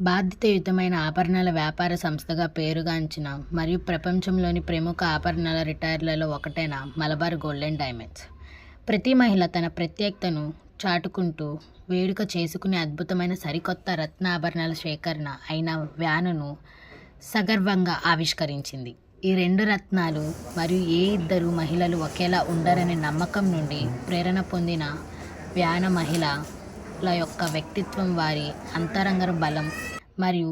బాధ్యతయుతమైన ఆభరణాల వ్యాపార సంస్థగా పేరుగాంచిన మరియు ప్రపంచంలోని ప్రముఖ ఆభరణాల రిటైర్లలో ఒకటైన మలబార్ గోల్డ్ అండ్ డైమండ్స్. ప్రతి మహిళ తన ప్రత్యేకతను చాటుకుంటూ వేడుక చేసుకునే అద్భుతమైన సరికొత్త రత్నాభరణాల సేకరణ అయిన వ్యానును సగర్వంగా ఆవిష్కరించింది. ఈ రెండు రత్నాలు మరియు ఏ ఇద్దరు మహిళలు ఒకేలా ఉండరనే నమ్మకం నుండి ప్రేరణ పొందిన వ్యాన మహిళ ల యొక్క వ్యక్తిత్వం వారి అంతరంగ బలం మరియు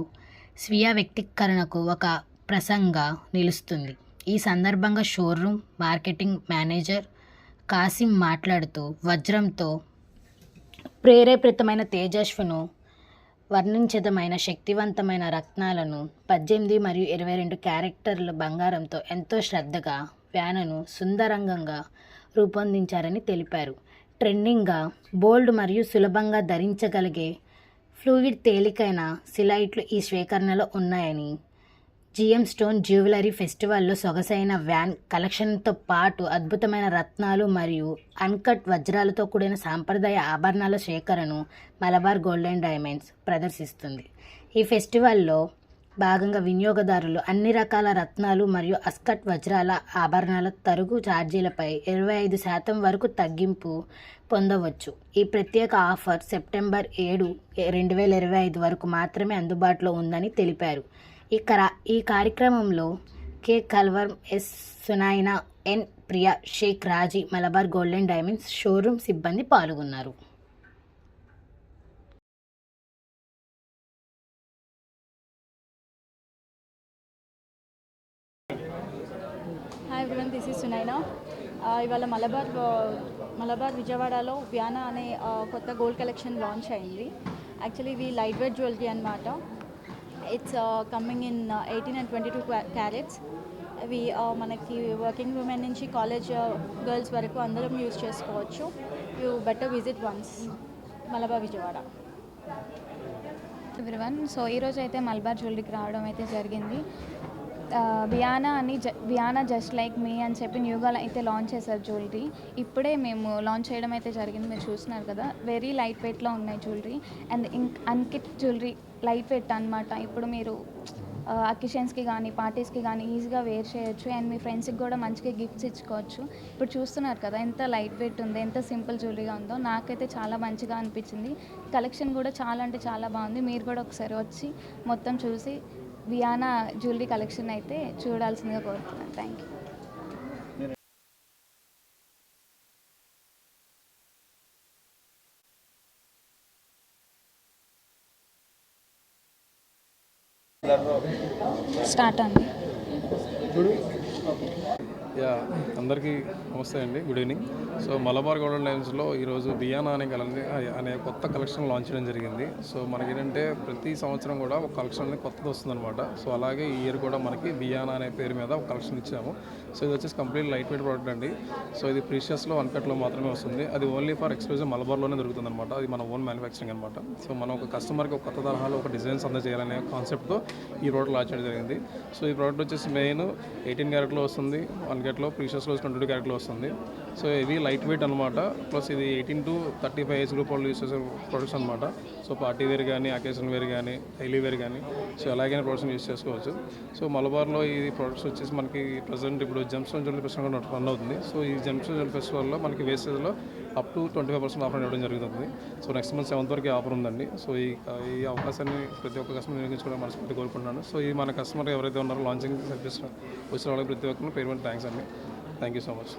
స్వీయ వ్యక్తీకరణకు ఒక ప్రసంగా నిలుస్తుంది. ఈ సందర్భంగా షోరూమ్ మార్కెటింగ్ మేనేజర్ కాసిం మాట్లాడుతూ వజ్రంతో ప్రేరేపితమైన తేజస్వును వర్ణించదమైన శక్తివంతమైన రత్నాలను పద్దెనిమిది మరియు ఇరవై రెండు క్యారెక్టర్ల బంగారంతో ఎంతో శ్రద్ధగా వ్యానను సుందరంగంగా రూపొందించారని తెలిపారు. ట్రెండింగ్గా బోల్డ్ మరియు సులభంగా ధరించగలిగే ఫ్లూయిడ్ తేలికైన సిలైట్లు ఈ స్వీకరణలో ఉన్నాయని. జిఎం స్టోన్ జ్యువెలరీ ఫెస్టివల్లో సొగసైన వ్యాన్ కలెక్షన్తో పాటు అద్భుతమైన రత్నాలు మరియు అన్కట్ వజ్రాలతో కూడిన సాంప్రదాయ ఆభరణాల సేకరణను మలబార్ గోల్డ్ అండ్ డైమండ్స్ ప్రదర్శిస్తుంది. ఈ ఫెస్టివల్లో భాగంగా వినియోగదారులు అన్ని రకాల రత్నాలు మరియు అస్కట్ వజ్రాల ఆభరణాల తరుగు ఛార్జీలపై ఇరవై ఐదు శాతం వరకు తగ్గింపు పొందవచ్చు. ఈ ప్రత్యేక ఆఫర్ సెప్టెంబర్ ఏడు రెండు వేల ఇరవై ఐదు వరకు మాత్రమే అందుబాటులో ఉందని తెలిపారు. ఈ కరా ఈ కార్యక్రమంలో K. కల్వర్ S. Sunaina N. Priya Shaik Raji Malabar golden diamonds showroom సిబ్బంది పాల్గొన్నారు. Hi everyone this is Sunaina ఇవాళ మలబార్ uh, మలబార్ విజయవాడలో వ్యానా అనే uh, కొత్త గోల్డ్ కలెక్షన్ లాంచ్ అయింది. యాక్చువల్లీ uh, ఇవి లైట్ వెయిట్ జ్యువెలరీ అనమాట it's coming in eighteen and twenty two carats ఇవి మనకి వర్కింగ్ ఉమెన్ నుంచి కాలేజ్ గర్ల్స్ వరకు అందరం యూజ్ చేసుకోవచ్చు. You better visit once Malabar Vijayawada. Everyone so ఈరోజు అయితే మలబార్ జ్యువెలరీకి రావడం అయితే జరిగింది. బియానా అని జ బియానా జస్ట్ లైక్ మీ అని చెప్పి న్యూగా అయితే లాంచ్ చేశారు జ్యువెలరీ ఇప్పుడే మేము లాంచ్ చేయడం అయితే జరిగింది మీరు చూస్తున్నారు కదా. వెరీ లైట్ వెయిట్లో ఉన్నాయి జ్యువెలరీ అండ్ ఇంక్ అన్కిట్ జ్యువెలరీ లైట్ వెయిట్ అనమాట ఇప్పుడు మీరు అకేషన్స్కి కానీ పార్టీస్కి కానీ ఈజీగా వేర్ చేయొచ్చు. అండ్ మీ ఫ్రెండ్స్కి కూడా మంచిగా గిఫ్ట్స్ ఇచ్చుకోవచ్చు. ఇప్పుడు చూస్తున్నారు కదా ఎంత లైట్ వెయిట్ ఉందో ఎంత సింపుల్ జ్యువెలరీగా ఉందో. నాకైతే చాలా మంచిగా అనిపించింది. కలెక్షన్ కూడా చాలా అంటే చాలా బాగుంది. మీరు కూడా ఒకసారి వచ్చి మొత్తం చూసి వియానా జ్యువెలరీ కలెక్షన్ అయితే చూడాల్సిందిగా కోరుతున్నాను. థ్యాంక్ యూ స్టార్ట్ అండి. యా అందరికీ నమస్తే అండి good evening. So Malabar golden లైన్స్లో ఈరోజు బియానా అనే కల అనే కొత్త కలెక్షన్ లాంచ్ చేయడం జరిగింది. సో మనకి ఏంటంటే ప్రతి సంవత్సరం కూడా ఒక కలెక్షన్ అనేది కొత్తది వస్తుందన్నమాట. సో అలాగే ఈ ఇయర్ కూడా మనకి బియానా అనే పేరు మీద ఒక కలెక్షన్ ఇచ్చాము. సో ఇది వచ్చేసి కంప్లీట్ లైట్ వెయిట్ ప్రోడక్ట్ అండి. సో ఇది ప్రీషియస్లో అన్కట్లో మాత్రమే వస్తుంది. అది ఓన్లీ ఫర్ ఎక్స్క్లూజివ్ మలబార్లోనే దొరుకుతుంది అనమాట అది మన ఓన్ మ్యానుఫ్యాక్చరింగ్ అనమాట సో మనం ఒక కస్టమర్కి ఒక కొత్త తరహాలో ఒక డిజైన్స్ అందజేయాలనే కాన్సెప్ట్తో ఈ ప్రోడక్ట్ లాంచ్ చేయడం జరిగింది. సో ఈ ప్రోడక్ట్ వచ్చేసి మెయిన్ ఎయిటీన్ క్యారెట్లో వస్తుంది వన్ క్రికెట్లో ప్రీషియస్లో ట్వంటీ టూ క్యారెట్లో వస్తుంది. సో ఇది లైట్ వెయిట్ అనమాట ప్లస్ ఇది eighteen to thirty five age group వాళ్ళు యూస్ చేసే ప్రొడక్ట్స్ అనమాట సో పార్టీ వేర్ కానీ అకేషన్ వేర్ కానీ డైలీ వేర్ కానీ సో ఎలాగైనా ప్రొడక్ట్స్ యూస్ చేసుకోవచ్చు. సో మలబార్లో ఈ ప్రొడక్ట్స్ వచ్చేసి మనకి ప్రజెంట్ ఇప్పుడు జంప్స్టోన్ జ్యువెలరీ ఫెస్టివల్ కూడా రన్ అవుతుంది. సో ఈ జంప్స్టోన్ జ్యువెలరీ ఫెస్టివల్లో మనకి వేసేజ్లో up to twenty five percent offer ఇవ్వడం జరుగుతుంది. సో నెక్స్ట్ మంత్ సెవెంత్ వరకు ఆఫర్ ఉందండి. సో ఈ ఈ అవకాశాన్ని ప్రతి ఒక్క కస్టమర్ వినియోగించుకోవడం మనస్ఫూర్తి కోరుకుంటున్నాను. సో ఈ మన కస్టమర్ ఎవరైతే ఉన్నారో లాంచింగ్ సర్వీస్ వచ్చిన వాళ్ళకి ప్రతి ఒక్కరిని పేరు థ్యాంక్స్ అండి. Thank you so much